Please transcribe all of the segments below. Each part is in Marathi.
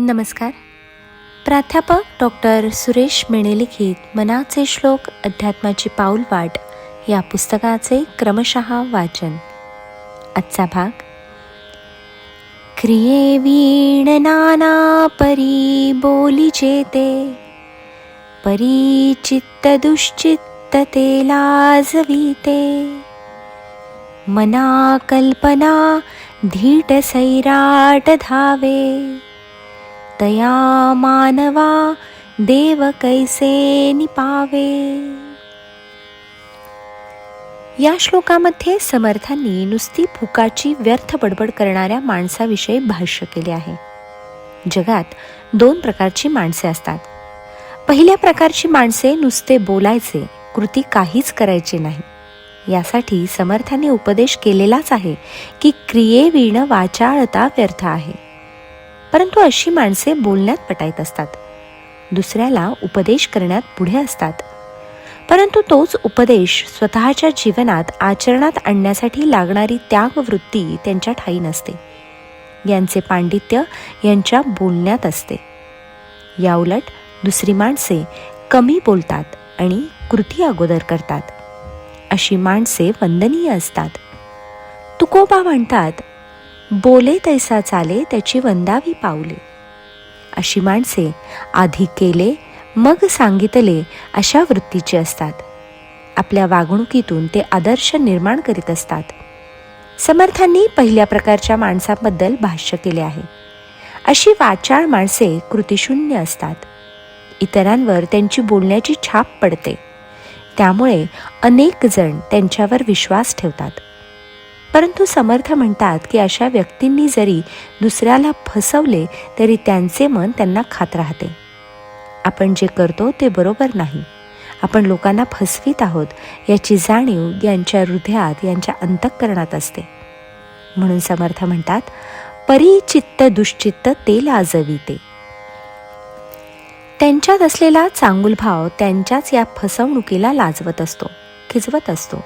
नमस्कार. प्राध्यापक डॉक्टर सुरेश मेणे लिखित मनाचे श्लोक अध्यात्माची पाऊलवाट या पुस्तकाचे क्रमशः वाचन. आजचा भाग क्रिये वीण नाना परी बोली जेते परी चित्त दुश्चित्त ते लाजविते मना कल्पना धीट सैराट धावे तया मानवा देव कैसे निपावे या श्लोकामध्ये समर्थांनी नुसती फुकाची व्यर्थ बडबड करणाऱ्या माणसाविषयी भाष्य केले आहे. जगात दोन प्रकारची माणसे असतात. पहिल्या प्रकारची माणसे नुसते बोलायचे कृती काहीच करायचे नाही. यासाठी समर्थांनी उपदेश केलेलाच आहे की क्रियेविण वाचाळता व्यर्थ आहे. परंतु अशी माणसे बोलण्यात पटायत असतात. दुसऱ्याला उपदेश करण्यात पुढे असतात. परंतु तोच उपदेश स्वतःच्या जीवनात आचरणात आणण्यासाठी लागणारी त्यागवृत्ती त्यांच्या ठाई नसते. यांचे पांडित्य यांच्या बोलण्यात असते. याउलट दुसरी माणसे कमी बोलतात आणि कृती अगोदर करतात. अशी माणसे वंदनीय असतात. तुकोबा म्हणतात बोले तैसा चाले त्याची वंदावी पावले. अशी माणसे आधी केले मग सांगितले अशा वृत्तीची असतात. आपल्या वागणुकीतून ते आदर्श निर्माण करीत असतात. समर्थांनी पहिल्या प्रकारच्या माणसाबद्दल भाष्य केले आहे. अशी वाचाळ माणसे कृतिशून्य असतात. इतरांवर त्यांची बोलण्याची छाप पडते. त्यामुळे अनेक जण त्यांच्यावर विश्वास ठेवतात. परंतु समर्थ म्हणतात की अशा व्यक्तींनी जरी दुसऱ्याला फसवले तरी त्यांचे मन त्यांना खात राहते. आपण जे करतो ते बरोबर नाही. आपण लोकांना फसवीत आहोत याची जाणीव यांच्या हृदयात यांच्या अंतःकरणात असते. म्हणून समर्थ म्हणतात परिचित्त दुश्चित्त ते लाजविते त्यांच्यात असलेला चांगुलभाव त्यांच्याच या फसवणुकीला लाजवत असतो खिजवत असतो.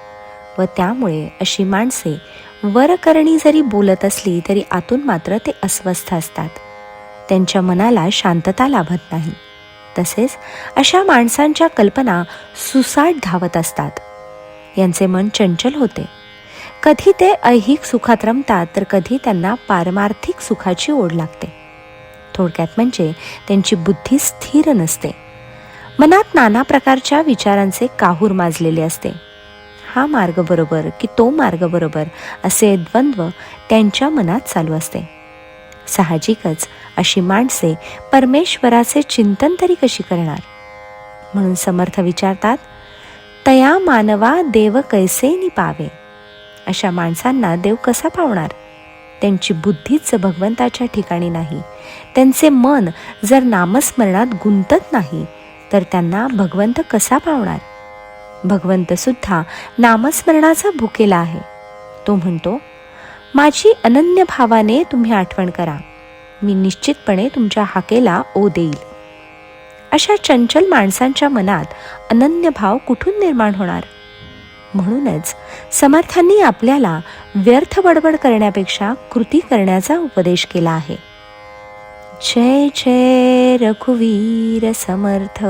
व त्यामुळे अशी माणसे वरकरणी जरी बोलत असली तरी आतून मात्र ते अस्वस्थ असतात. त्यांच्या मनाला शांतता लाभत नाही. तसेच अशा माणसांच्या कल्पना सुसाट धावत असतात. यांचे मन चंचल होते. कधी ते ऐहिक सुखात रमतात तर कधी त्यांना पारमार्थिक सुखाची ओढ लागते. थोडक्यात म्हणजे त्यांची बुद्धी स्थिर नसते. मनात नाना प्रकारच्या विचारांचे काहूर माजलेले असते. हा मार्ग बरोबर की तो मार्ग बरोबर असे द्वंद्व त्यांच्या मनात चालू असते. साहजिकच अशी माणसे परमेश्वराचे चिंतन तरी कशी करणार? म्हणून समर्थ विचारतात तया मानवा देव कैसे निपावे अशा माणसांना देव कसा पावणार? त्यांची बुद्धीच भगवंताच्या ठिकाणी नाही. त्यांचे मन जर नामस्मरणात गुंतत नाही तर त्यांना भगवंत कसा पावणार? भगवंत सुद्धा नामस्मरणाचा भुकेला आहे. तो म्हणतो माझी अनन्य भावाने तुम्ही आठवण करा. मी निश्चितपणे तुमच्या हाकेला ओ देईल. अशा चंचल माणसांच्या मनात अनन्य भाव कुठून निर्माण होणार? म्हणूनच समर्थांनी आपल्याला व्यर्थ बडबड करण्यापेक्षा कृती करण्याचा उपदेश केला आहे. जय जय रघुवीर समर्थ.